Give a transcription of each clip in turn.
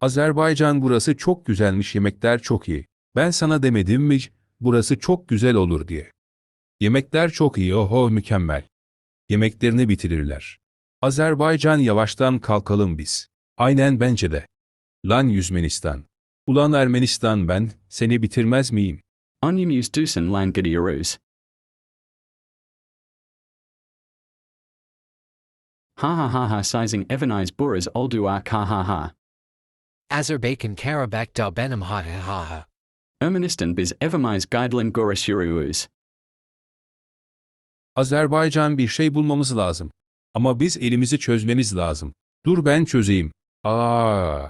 Azerbaycan burası çok güzelmiş yemekler çok iyi. Ben sana demedim mi burası çok güzel olur diye. Yemekler çok iyi oho mükemmel. Yemeklerini bitirirler. Azerbaycan yavaştan kalkalım biz. Aynen bence de. Lan Yüzmenistan. Ulan Ermenistan ben, seni bitirmez miyim? Onymus dusen lan gidiyoruz. Ha ha ha ha sizing evanize buras oldu ha ha ha. Azerbaijan Karabakh da benim ha ha ha ha. Ermenistan biz evamize guidelin gorashurus. Azerbaycan bir şey bulmamız lazım. Ama biz elimizi çözmemiz lazım. Dur ben çözeyim. Aa,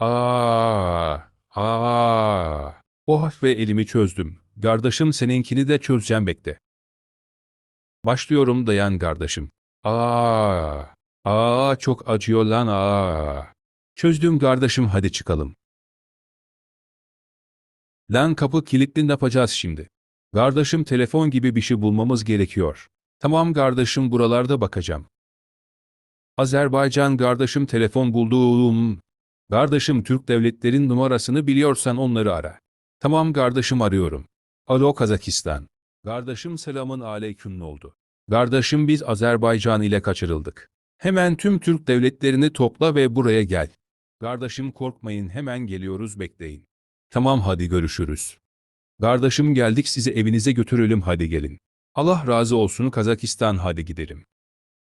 aa, aa. Oh ve elimi çözdüm. Kardeşim seninkini de çözeceğim bekle. Başlıyorum dayan kardeşim. Aa, aa çok acıyor lan aa. Çözdüm kardeşim hadi çıkalım. Lan kapı kilitli ne yapacağız şimdi? Kardeşim telefon gibi bir şey bulmamız gerekiyor. Tamam kardeşim buralarda bakacağım. Azerbaycan kardeşim telefon buldum. Kardeşim Türk devletlerin numarasını biliyorsan onları ara. Tamam kardeşim arıyorum. Alo Kazakistan. Kardeşim selamın aleyküm ne oldu? Kardeşim biz Azerbaycan ile kaçırıldık. Hemen tüm Türk devletlerini topla ve buraya gel. Kardeşim korkmayın hemen geliyoruz bekleyin. Tamam hadi görüşürüz. Kardeşim geldik sizi evinize götürelim hadi gelin. Allah razı olsun Kazakistan hadi gidelim.